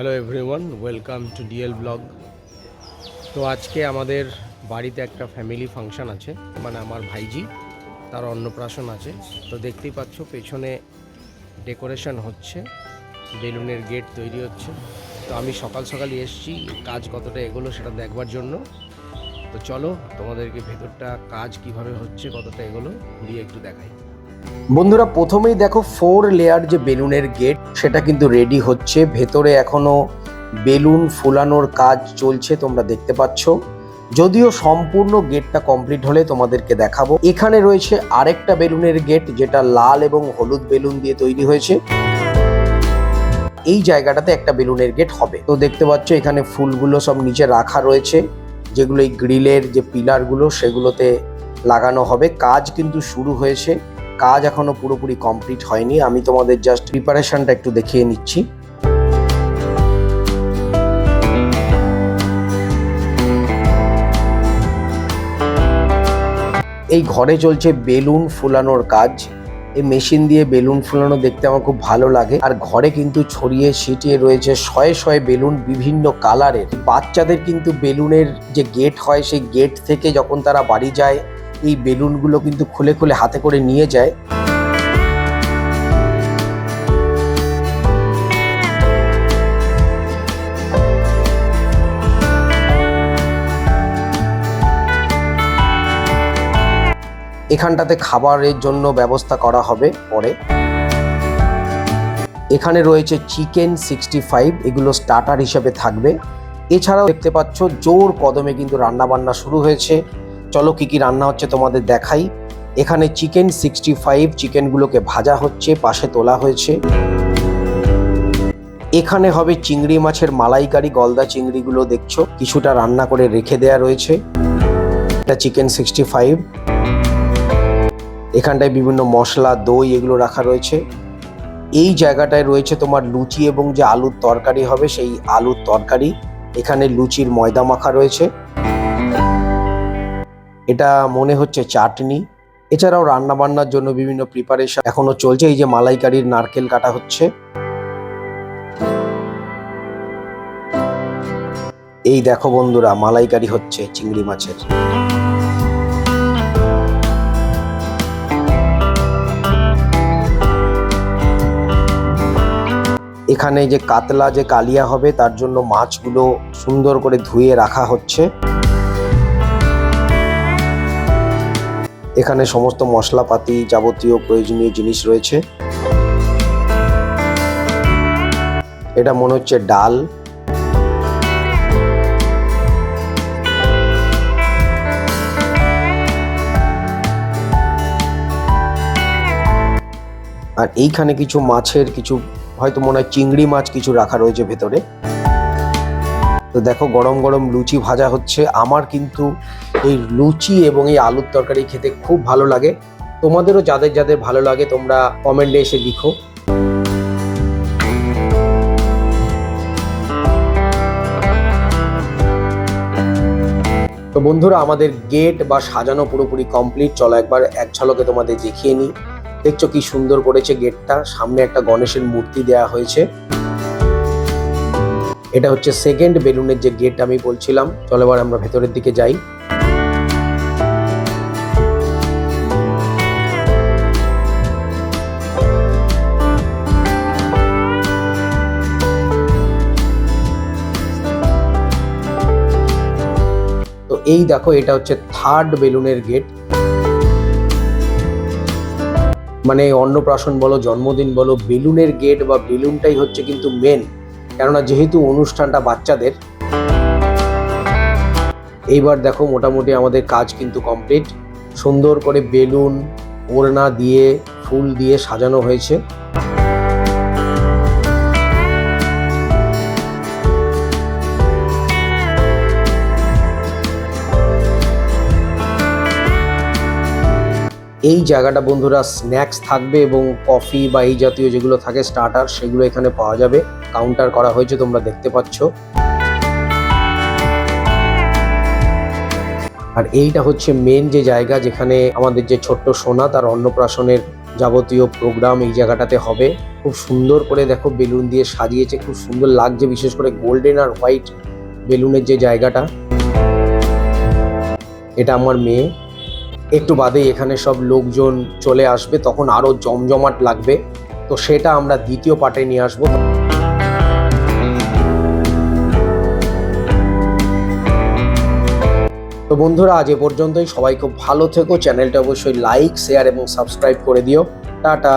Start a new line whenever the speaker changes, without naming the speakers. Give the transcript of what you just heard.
Hello everyone welcome to DL blog তো আজকে আমাদের বাড়িতে একটা ফ্যামিলি ফাংশন আছে মানে আমার ভাইজি, তার অন্নপ্রাশন আছে। তো দেখতেই পাচ্ছ পেছনে ডেকোরেশন হচ্ছে, বেলুনের গেট তৈরি হচ্ছে। তো আমি সকাল সকালই এসেছি, কাজ কতটা এগোলো সেটা দেখবার জন্য। তো চলো, তোমাদেরকে ভেতরটা কাজ কীভাবে হচ্ছে, কতটা এগোলো ঘুরিয়ে একটু দেখাই। বন্ধুরা, প্রথমেই দেখো ফোর লেয়ার যে বেলুনের গেট সেটা কিন্তু রেডি হচ্ছে। ভেতরে এখনও বেলুন ফুলানোর কাজ চলছে, তোমরা দেখতে পাচ্ছ। যদিও সম্পূর্ণ গেটটা কমপ্লিট হলে তোমাদেরকে দেখাবো। এখানে রয়েছে আরেকটা বেলুনের গেট, যেটা লাল এবং হলুদ বেলুন দিয়ে তৈরি হয়েছে। এই জায়গাটাতে একটা বেলুনের গেট হবে। তো দেখতে পাচ্ছ, এখানে ফুলগুলো সব নিচে রাখা রয়েছে। যেগুলো এই গ্রিলের যে পিলারগুলো, সেগুলোতে লাগানো হবে। কাজ কিন্তু শুরু হয়েছে। কাজ এখনও পুরোপুরি কমপ্লিট হয়নি। আমি তোমাদের জাস্ট প্রিপারেশনটা একটু দেখিয়ে নিচ্ছি। এই ঘরে চলছে বেলুন ফুলানোর কাজ। এই মেশিন দিয়ে বেলুন ফুলানো দেখতে আমার খুব ভালো লাগে। আর ঘরে কিন্তু ছড়িয়ে ছিটিয়ে রয়েছে শয়ে শয়ে বেলুন বিভিন্ন কালারের। বাচ্চাদের কিন্তু বেলুনের যে গেট হয়, সেই গেট থেকে যখন তারা বাড়ি যায় এই বেলুনগুলো কিন্তু খুলে খুলে হাতে করে নিয়ে যায়। এখানটাতে খাবারের জন্য ব্যবস্থা করা হবে পরে। এখানে রয়েছে চিকেন সিক্সটি ফাইভ, এগুলো স্টার্টার হিসেবে থাকবে। এছাড়াও দেখতে পাচ্ছ জোর কদমে কিন্তু রান্না বান্না শুরু হয়েছে। চলো কি কি রান্না হচ্ছে তোমাদের দেখাই। এখানে চিকেন সিক্সটি ফাইভ চিকেনগুলোকে ভাজা হচ্ছে, পাশে তোলা হয়েছে। এখানে হবে চিংড়ি মাছের মালাইকারি, গলদা চিংড়িগুলো দেখছ। কিছুটা রান্না করে রেখে দেয়া রয়েছে। এটা চিকেন সিক্সটি ফাইভ এখানটায় বিভিন্ন মশলা, দই এগুলো রাখা রয়েছে। এই জায়গাটায় রয়েছে তোমার লুচি এবং যে আলুর তরকারি হবে, সেই আলুর তরকারি। এখানে লুচির ময়দা মাখা রয়েছে। এটা মনে হচ্ছে চাটনি। এছাড়াও রান্না বান্নার জন্য বিভিন্ন প্রিপারেশন এখনও চলছে। এই যে মালাইকারির নারকেল কাটা হচ্ছে। এই দেখো বন্ধুরা, মালাইকারি হচ্ছে চিংড়ি মাছের। এখানে যে কাতলা, যে কালিয়া হবে, তার জন্য মাছগুলো সুন্দর করে ধুয়ে রাখা হচ্ছে। এখানে সমস্ত মশলাপাতি যাবতীয় প্রয়োজনীয় জিনিস রয়েছে। এটা মনে হচ্ছে ডাল। আর এইখানে কিছু মাছের কিছু, হয়তো মনে হয় চিংড়ি মাছ কিছু রাখা রয়েছে ভেতরে। তো দেখো গরম গরম লুচি ভাজা হচ্ছে। আমার কিন্তু এই লুচি এবং এই আলুর তরকারি খেতে খুব ভালো লাগে। তোমাদেরও যাদের যাদের ভালো লাগে তোমরা কমেন্টে এসে লিখো। তো বন্ধুরা, আমাদের গেট বা সাজানো পুরোপুরি কমপ্লিট চলো একবার এক ঝলকে তোমাদের দেখিয়ে নিই। দেখছ কি সুন্দর করেছে গেটটা সামনে একটা গণেশের মূর্তি দেয়া হয়েছে। এটা হচ্ছে সেকেন্ড বেলুনের যে গেট আমি বলছিলাম। চলো এবার আমরা ভেতরের দিকে যাই। তো এই দেখো, এটা হচ্ছে থার্ড বেলুনের গেট মানে অন্নপ্রাশন বলো, জন্মদিন বলো, বেলুনের গেট বা বেলুনটাই হচ্ছে কিন্তু মেন কেননা যেহেতু অনুষ্ঠানটা বাচ্চাদের, এইবার দেখো মোটামুটি আমাদের কাজ কিন্তু কমপ্লিট। সুন্দর করে বেলুন, ওড়না দিয়ে, ফুল দিয়ে সাজানো হয়েছে। এই জায়গাটা বন্ধুরা স্ন্যাক্স থাকবে এবং কফি বা এই জাতীয় যেগুলো থাকে স্টার্টার, সেগুলো এখানে পাওয়া যাবে। কাউন্টার করা হয়েছে, তোমরা দেখতে পাচ্ছ। আর এইটা হচ্ছে মেন যে জায়গা যেখানে আমাদের যে ছোট্ট সোনা, তার অন্নপ্রাশনের যাবতীয় প্রোগ্রাম এই জায়গাটাতে হবে। খুব সুন্দর করে দেখো, বেলুন দিয়ে সাজিয়েছে, খুব সুন্দর লাগছে, বিশেষ করে গোল্ডেন আর হোয়াইট বেলুনের যে জায়গাটা। এটা আমার মেয়ে। একটু বাদেই এখানে সব লোকজন চলে আসবে, তখন আরও জমজমাট লাগবে। তো সেটা আমরা দ্বিতীয় পার্টে নিয়ে আসব। তো বন্ধুরা, আজ এ পর্যন্তই। সবাই খুব ভালো থেকো। চ্যানেলটা অবশ্যই লাইক শেয়ার এবং সাবস্ক্রাইব করে দিও। টাটা।